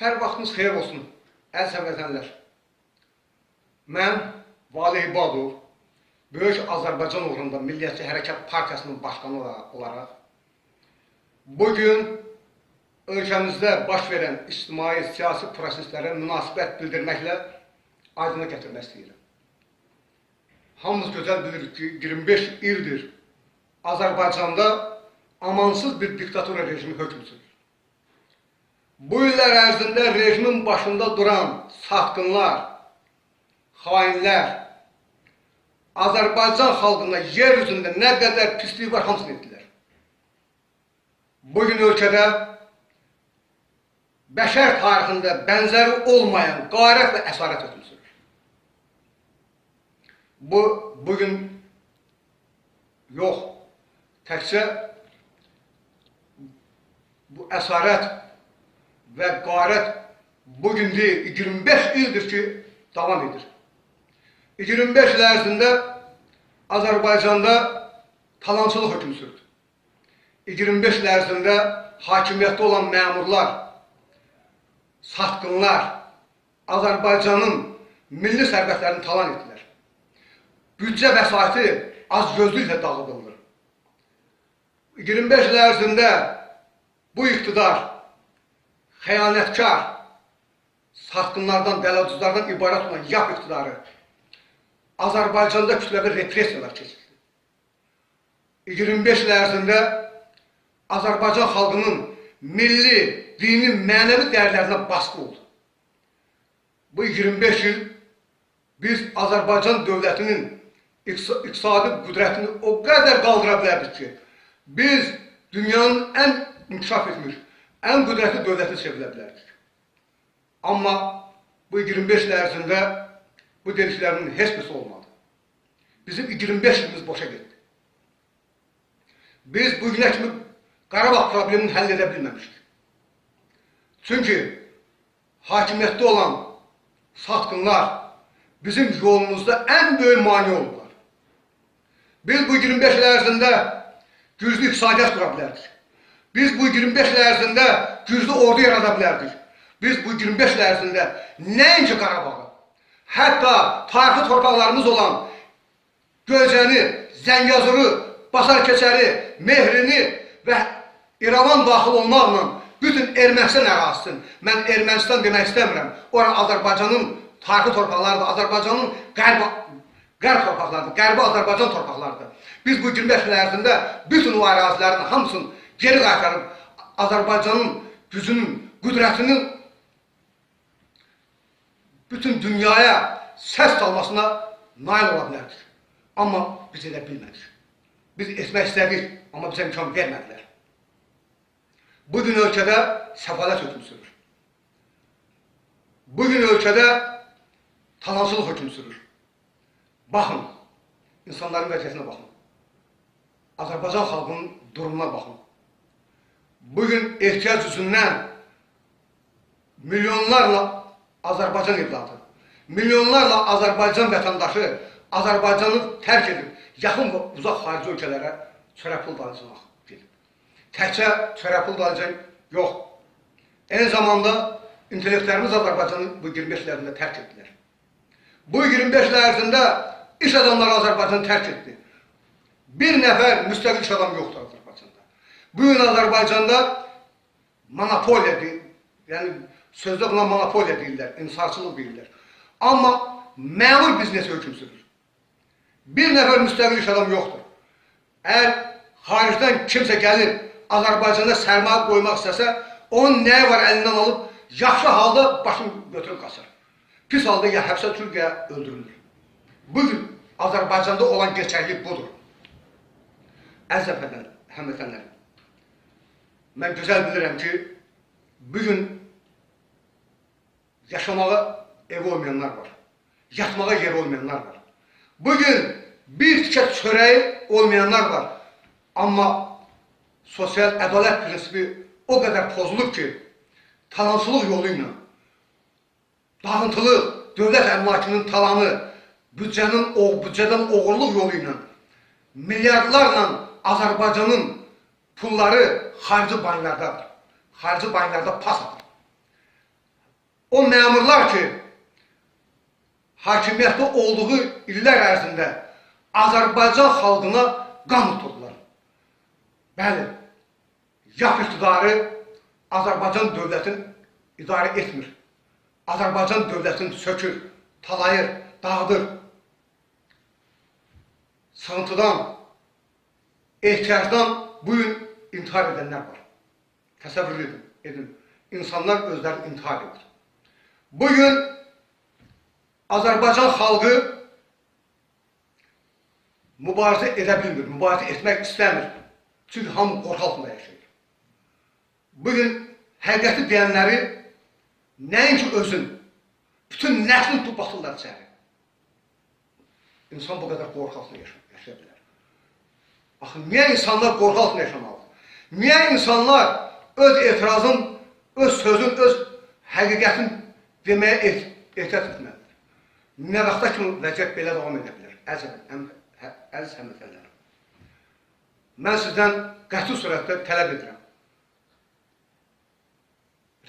Hər vaxtınız xeyir olsun, əziz həmvətənlər. Mən Valih İbadov, Böyük Azərbaycan uğrunda Milliyyətçi Hərəkat Partiyasının başqanı olaraq- bugün ölkəmizdə baş verən ictimai siyasi proseslərə münasibət bildirməklə aydına gətirmək istəyirəm. Hamımız gözəl bilirik ki, 25 ildir Azərbaycanda amansız bir diktatura rejimi hökm sürür. Bu illər ərzində rejimin başında duran satqınlar, hainlər Azərbaycan xalqına yer üzündə nə qədər pislik var hamısını etdilər. Bugün ölkədə bəşər tarixində bənzəri olmayan qarət və əsarət hökm. Bu bugün yox, təkcə bu əsarət və qarət bugün deyil, 25 ildir ki, davam edir. 25 il ərzində Azərbaycanda talançılıq hökm sürdü. 25 il ərzində hakimiyyətdə olan məmurlar, satqınlar Azərbaycanın milli sərvətlərini talan etdilər. Büdcə vəsaiti az gözlüklə dağıdıldı. 25 il ərzində bu iqtidar xəyanətkar, satqınlardan, dələduzlardan ibarət olan yap iqtidarı Azərbaycanda kütləvi repressiyalar keçirdi. 25 il ərzində Azərbaycan xalqının milli, dini, mənəvi dəyərlərinə baskı oldu. Bu 25 il biz Azərbaycan dövlətinin iqtis- iqtisadi qüdrətini o qədər qaldıra bilərdik ki, biz dünyanın ən inkişaf etmiş, ən qüdrətli dövləti çevirə bilərdik. Amma bu 25 il ərzində bu dediklərinin heç olmadı. Bizim 25 ilimiz boşa getdi. Biz bugünə kimi Qarabağ problemini həll edə bilməmişik. Çünki hakimiyyətdə olan satqınlar bizim yolumuzda ən böyük mani oldular. Biz bu 25 il ərzində güclü iqtisadiyyat qura. Biz bu 25 il ərzində güclü ordu yarada bilərdik. Biz bu 25 il ərzində nəinki Qarabağı, hətta tarixi torpaqlarımız olan Gölcəni, Zəngəzuru, Basar Keçəri, Mehrini və İrəvan daxil olmaqla bütün Ermənistan ərazisini, mən Ermənistan demək istəmirəm, ora Azərbaycanın tarixi torpaqlarıdır, Azərbaycanın qərb, qərb torpaqlarıdır, qərbi Azərbaycan torpaqlarıdır. Biz bu 25 il ərzində bütün o ərazilərin hamısını geri qaytarıb Azərbaycanın gücünün, qüdrətinin bütün dünyaya səs salmasına nail ola bilərdik. Amma biz edə bilmədik. Biz etmək istədik, amma bizə imkan vermədilər. Bugün ölkədə səfalət hökm sürür. Bugün ölkədə talansızlıq hökm sürür. Baxın, insanların vəziyyətinə baxın. Azərbaycan xalqının durumuna baxın. Bugün ehtiyac üzündən milyonlarla Azərbaycan evladı, milyonlarla Azərbaycan vətəndaşı Azərbaycanı tərk edib, yaxın və uzaq xarici ölkələrə çörəpul dalıcılıq gedib. Təkcə çörəpul dalıcı yox. Eyni zamanda intellektlərimiz Azərbaycanı bu 25 illərində tərk etdilər. Bu 25 il ərzində iş adamları Azərbaycanı tərk etdi. Bir nəfər müstəqil iş adamı Azərbaycanda. Bu gün Azərbaycanda monopoliyadır. Yəni sözdə buna monopoliya deyirlər, insarçılıq deyirlər. Amma məmur biznesi hökm sürür. Bir nəfər müstəqil iş adamı yoxdur. Əgər xaricdən kimsə gəlir Azərbaycanda sərmayə qoymaq istəsə, onun nəyi var əlindən alıb yaxşı halda başını götürüb qaçır. Pis halda ya həbsə düşür, ya öldürülür. Bugün Azərbaycanda olan gerçəklik budur. Əziz əfənlər, mən gözəl bilirəm ki, bugün yaşamağa ev olmayanlar var. Yatmağa yer olmayanlar var. Bugün bir tikə çörəyi olmayanlar var. Amma sosial ədalət prinsipi o qədər pozulub ki, talansılıq yolu ilə dağıntılı dövlət əmlakının talanı, büdcənin büdcədən oğurluq yolu ilə milyardlarla Azərbaycanın pulları xarici banklardadır. Xarici banklarda pas atır. o məmurlar ki, hakimiyyətdə olduğu illər ərzində Azərbaycan xalqına qan tuturdular. Bəli, yap iqtidarı Azərbaycan dövlətini idarə etmir. Azərbaycan dövlətini sökür, talayır, dağıdır. Sıxıntıdan, ehtiyacdan bu gün intihar edenler var. Təsəvvür edin, edin. İnsanlar özlərini intihar edir. Bugün Azərbaycan xalqı mübarizə edə bilmir, mübarizə etmək istəmir. Çünki hamı qorxu altında yaşayır. Bugün həqiqəti deyənləri nəinki özün, bütün nəslin tutub batırlar içəri. İnsan bu qədər qorxu altında yaşa- yaşaya bilər. Axı niyə insanlar qorxu altında yaşamalıdır? Niyə insanlar öz etirazın, öz sözün, öz həqiqətin deməyə ehtiyat etməlidir? Nə vaxta kimi vəziyyət belə davam edə bilər? Əziz, həm, hə, əziz həmvətənlərim. Mən sizdən qəti surətdə tələb edirəm.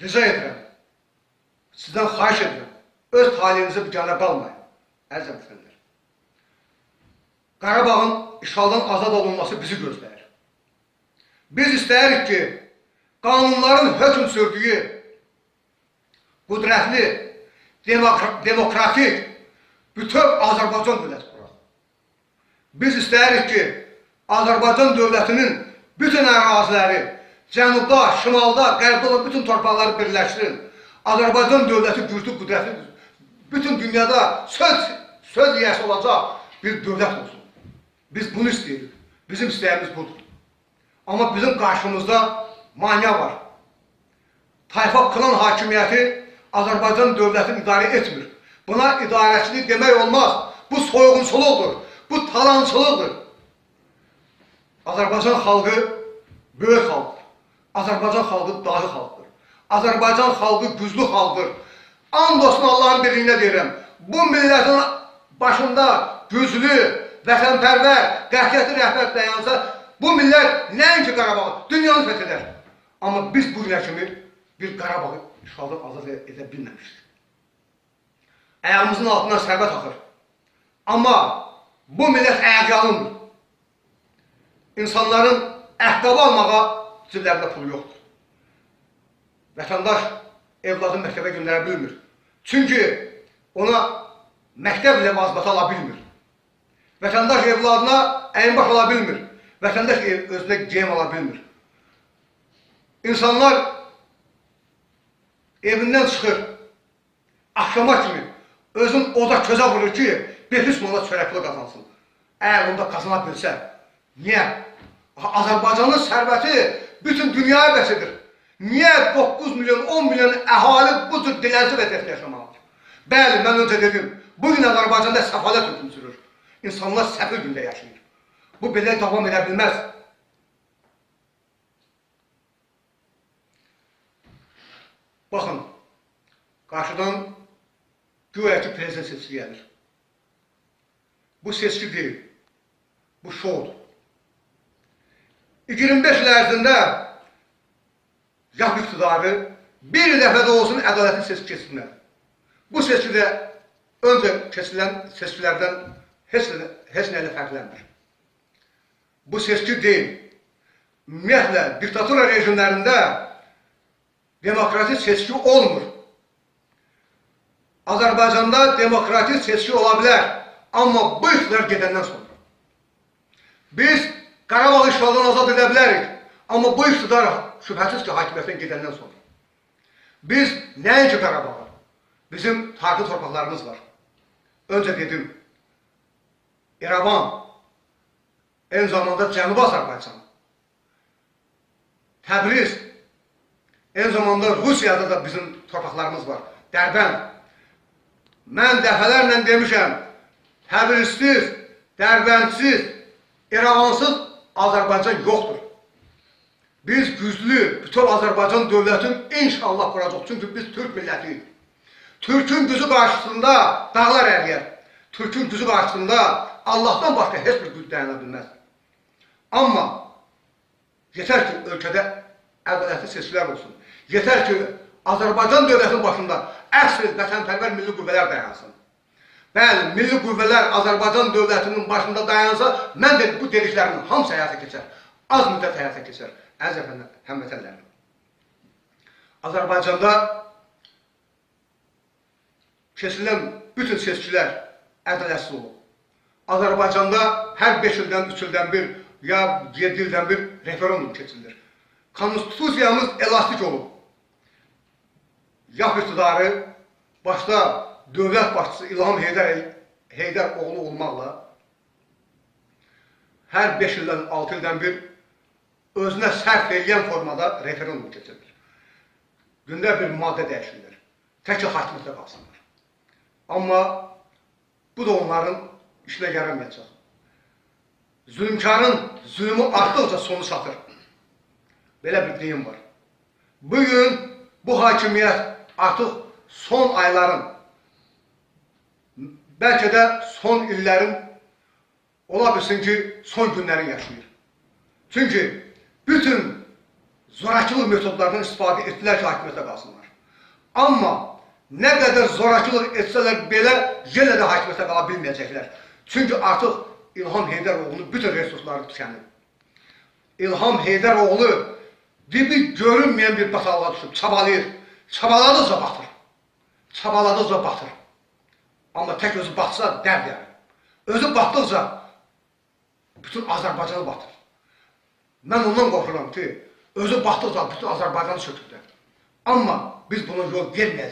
Rica edirəm. Sizdən xahiş edirəm. Öz taliyinizi bir yana qalmayın. Əziz həmvətənlər. Qarabağın işğaldan azad olunması bizi gözləyir. Biz istəyirik ki, qanunların hökm sürdüyü qudrətli, demokra demokratik bütöv Azərbaycan dövləti. Biz istəyirik ki, Azərbaycan dövlətinin bütün əraziləri cənubda, şimalda, qərbdə olan bütün torpaqları birləşdirin. Azərbaycan dövləti güclü, qudrətli, bütün dünyada söz, söz yiyəsi olacaq bir dövlət olsun. Biz bunu isteyirik. Bizim istəyimiz budur. Ama bizim karşımızda manya var. Tayfa klan hakimiyeti Azerbaycan devletini idare etmir. Buna idarecilik demek olmaz. Bu soygunçuluqdur. Bu talancılıqdır. Azerbaycan halkı büyük halktır. Azerbaycan halkı dahi halktır. Azerbaycan halkı güçlü halktır. Andolsun Allah'ın birliğine derim. Bu milletin başında güçlü, vətənpərvər, qətiyyətli rəhbər dayansa, bu millət nəinki Qarabağı, dünyanı fəth edər. Amma biz bu günə kimi bir Qarabağı işğaldan azad edə bilməmişik. Ayağımızın altından sərvət axır. Amma bu millət əyaqyalındır. İnsanların əhqabı almağa ciblərində pulu yoxdur. Vətəndaş evladını məktəbə göndərə bilmir. Çünki ona məktəb ləvazimatı ala bilmir. Vətəndaş evladına əyin-baş ala bilmir. Vətəndaş ev, özünə geyim ala bilmir. İnsanlar evindən çıxır. Axşama kimi özün oda közə vurur ki, 500 manat çörəkli qazansın. Əgər onda qazana bilsə, niyə? Azərbaycanın sərvəti bütün dünyaya bəs Niyə 9 milyon, 10 milyon əhali bu cür dilənçi vəziyyətdə yaşamalıdır? Bəli, mən öncə dedim, bugün Azərbaycanda səfalət hökm sürür. İnsanlar səfil gündə yaşayır. Bu belə davam edə bilməz. Baxın, qarşıdan güya ki prezident seçki gəlir. Bu seçki deyil, bu şovdur. 25 il ərzində yap iktidarı bir dəfə də olsun ədalətli seçki keçirmədi. Bu seçkidə öncə keçirilən seçkilərdən heç, heç nə ilə fərqlənmir. Bu seçki deyil. Ümumiyyətlə, diktatura rejimlərində demokratik seçki olmur. Azərbaycanda demokratik seçki ola bilər. Amma bu iktidar gedəndən sonra. Biz Qarabağ işğaldan azad edə bilərik. Amma bu iktidar şübhəsiz ki, hakimiyyətdən gedəndən sonra. Biz nəinki Qarabağa, bizim tarixi torpaqlarımız var. Öncə dedim, İrəvan, eyni zamanda Cənubi Azərbaycan, Təbriz, eyni zamanda Rusiyada da bizim torpaqlarımız var. Dərbənd. Mən dəfələrlə demişəm, Təbrizsiz, Dərbəndsiz, İrəvansız Azərbaycan yoxdur. Biz güclü, bütün Azərbaycan dövlətini inşallah quracaq. Çünki biz Türk millətiyik. Türkün gücü qarşısında dağlar əriyər. Türkün gücü qarşısında Allahdan başqa heç bir güc Amma yetər ki, ölkədə ədalətli seçkilər olsun. Yetər ki, Azərbaycan dövlətinin başında əsl vətənpərvər milli qüvvələr dayansın. Bəli, milli qüvvələr Azərbaycan dövlətinin başında dayansa, mən də bu dediklərimin hamısı həyata keçər. Az müddət həyata keçər. Əziz əfəndim, həmvətənlərim. Azərbaycanda keçirilən bütün seçkilər ədalətsiz olub. Azərbaycanda hər 5 ildən, 3 ildən bir ya 7 ildən bir referendum keçirilir. Konstitusiyamız elastik olub. Yap iktidarı başda dövlət başçısı İlham Heydər, Heydər oğlu olmaqla hər 5 ildən 6 ildən bir özünə sərf edən formada referendum keçirilir. Gündə bir maddə dəyişilir. Tək hakimiyyətə qalsınlar. Amma bu da onların işinə yaramayacaq. Zulmkarın zulmü artdıqca sonu çatır. Belə bir deyim var. Bugün bu hakimiyyət artıq son ayların, bəlkə də son illərin, ola bilsin ki, son günlərin yaşayır. Çünki bütün zorakılıq metodlarından istifadə etdilər ki, hakimiyyətə qalsınlar. Amma nə qədər zorakılıq etsələr belə, yenə də hakimiyyətə qala bilməyəcəklər. Çünki artıq İlham Heydəroğlu'nun bütün resursları tükənib. İlham Heydəroğlu dibi görünməyən bir bataklığa düşüb, çabalayır. Çabaladıqca batır. Çabaladıqca batır. Amma tək özü batsa dərd yəni. Özü batdıqca bütün Azərbaycanı batır. Mən ondan qorxuram ki, özü batdıqca bütün Azərbaycanı söküblər. Amma biz buna yol verməyəcəyik.